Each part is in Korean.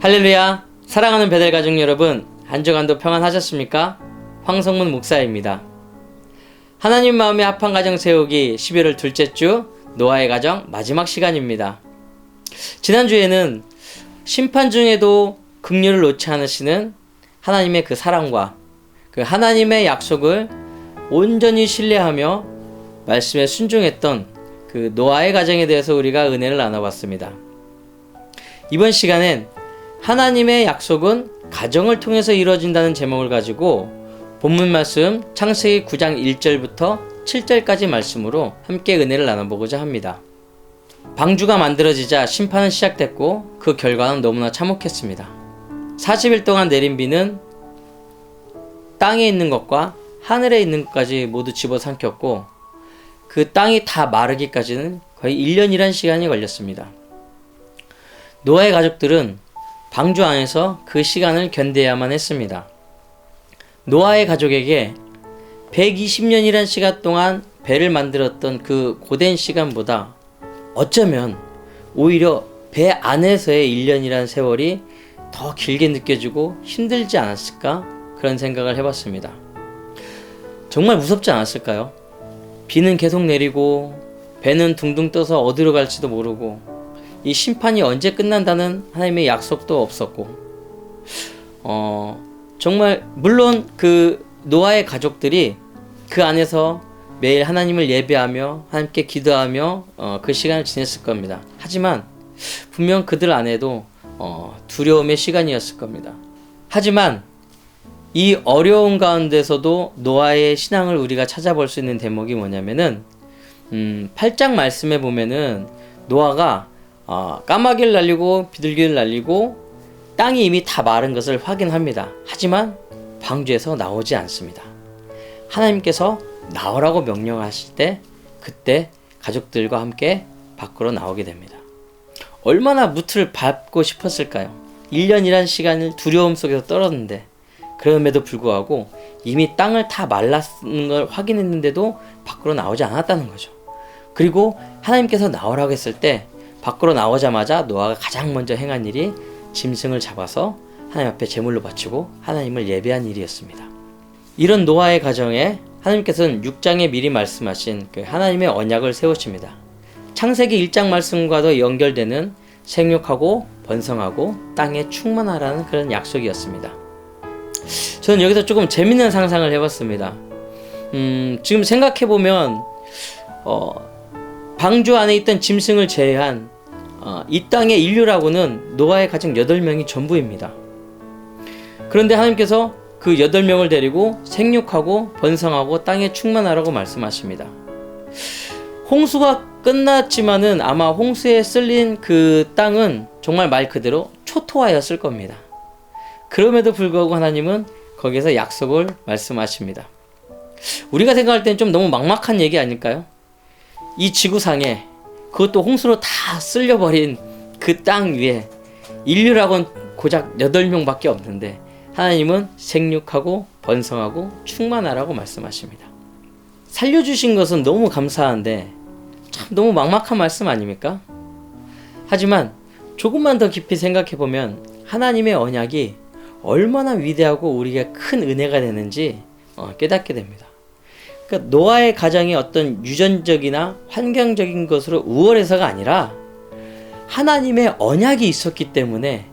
할렐루야! 사랑하는 베델 가족 여러분, 한 주간도 평안하셨습니까? 황성문 목사입니다. 하나님 마음의 합한 가정 세우기 11월 둘째 주 노아의 가정 마지막 시간입니다. 지난주에는 심판 중에도 긍휼을 놓지 않으시는 하나님의 그 사랑과 그 하나님의 약속을 온전히 신뢰하며 말씀에 순종했던 그 노아의 가정에 대해서 우리가 은혜를 나눠봤습니다. 이번 시간엔 하나님의 약속은 가정을 통해서 이루어진다는 제목을 가지고 본문 말씀 창세기 9장 1절부터 7절까지 말씀으로 함께 은혜를 나눠보고자 합니다. 방주가 만들어지자 심판은 시작됐고 그 결과는 너무나 참혹했습니다. 40일 동안 내린 비는 땅에 있는 것과 하늘에 있는 것까지 모두 집어삼켰고 그 땅이 다 마르기까지는 거의 1년이란 시간이 걸렸습니다. 노아의 가족들은 방주 안에서 그 시간을 견뎌야만 했습니다. 노아의 가족에게 120년이란 시간 동안 배를 만들었던 그 고된 시간보다 어쩌면 오히려 배 안에서의 1년이란 세월이 더 길게 느껴지고 힘들지 않았을까 그런 생각을 해봤습니다. 정말 무섭지 않았을까요? 비는 계속 내리고 배는 둥둥 떠서 어디로 갈지도 모르고 이 심판이 언제 끝난다는 하나님의 약속도 없었고, 어, 정말, 물론 그 노아의 가족들이 그 안에서 매일 하나님을 예배하며 함께 기도하며 어, 그 시간을 지냈을 겁니다. 하지만 분명 그들 안에도 어, 두려움의 시간이었을 겁니다. 하지만 이 어려운 가운데서도 노아의 신앙을 우리가 찾아볼 수 있는 대목이 뭐냐면은 음, 8장 말씀에 보면은 노아가 어, 까마귀를 날리고 비둘기를 날리고 땅이 이미 다 마른 것을 확인합니다. 하지만 방주에서 나오지 않습니다. 하나님께서 나오라고 명령하실 때 그때 가족들과 함께 밖으로 나오게 됩니다. 얼마나 무틀 밟고 싶었을까요? 1년이란 시간을 두려움 속에서 떨었는데 그럼에도 불구하고 이미 땅을 다 말랐는 걸 확인했는데도 밖으로 나오지 않았다는 거죠. 그리고 하나님께서 나오라고 했을 때 밖으로 나오자마자 노아가 가장 먼저 행한 일이 짐승을 잡아서 하나님 앞에 제물로 바치고 하나님을 예배한 일이었습니다. 이런 노아의 가정에 하나님께서는 6장에 미리 말씀하신 그 하나님의 언약을 세우십니다. 창세기 1장 말씀과도 연결되는 생육하고 번성하고 땅에 충만하라는 그런 약속이었습니다. 저는 여기서 조금 재밌는 상상을 해봤습니다. 음, 지금 생각해보면, 어, 방주 안에 있던 짐승을 제외한 어, 이 땅의 인류라고는 노아의 가족 8명이 전부입니다. 그런데 하나님께서 그 8명을 데리고 생육하고 번성하고 땅에 충만하라고 말씀하십니다. 홍수가 끝났지만은 아마 홍수에 쓸린 그 땅은 정말 말 그대로 초토화였을 겁니다. 그럼에도 불구하고 하나님은 거기서 약속을 말씀하십니다. 우리가 생각할 땐좀 너무 막막한 얘기 아닐까요? 이 지구상에 그것도 홍수로 다 쓸려버린 그 땅 위에 인류라고는 고작 8명밖에 없는데 하나님은 생육하고 번성하고 충만하라고 말씀하십니다. 살려주신 것은 너무 감사한데 참 너무 막막한 말씀 아닙니까? 하지만 조금만 더 깊이 생각해 보면 하나님의 언약이 얼마나 위대하고 우리에게 큰 은혜가 되는지 어, 깨닫게 됩니다. 그러니까 노아의 가정이 어떤 유전적이나 환경적인 것으로 우월해서가 아니라 하나님의 언약이 있었기 때문에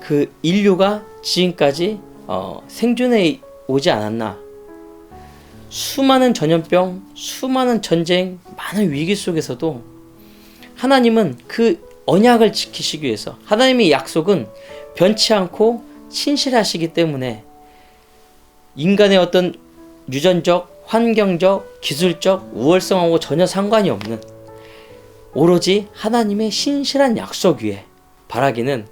그 인류가 지금까지 어, 생존해 오지 않았나. 수많은 전염병, 수많은 전쟁, 많은 위기 속에서도 하나님은 그 언약을 지키시기 위해서 하나님의 약속은 변치 않고 신실하시기 때문에 인간의 어떤 유전적 환경적, 기술적, 우월성하고 전혀 상관이 없는 오로지 하나님의 신실한 약속 위에 바라기는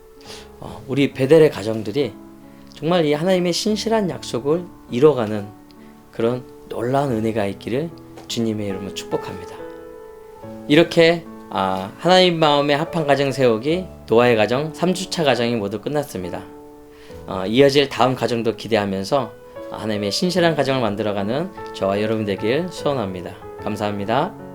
어, 우리 베델의 가정들이 정말 이 하나님의 신실한 약속을 이뤄가는 그런 놀라운 은혜가 있기를 주님의 이름으로 축복합니다. 이렇게 아, 하나님 마음의 합한 가정 세우기 노아의 가정 3주차 가정이 모두 끝났습니다. 어, 이어질 다음 가정도 기대하면서 하나님의 신실한 가정을 만들어가는 저와 여러분 되길 소원합니다. 감사합니다.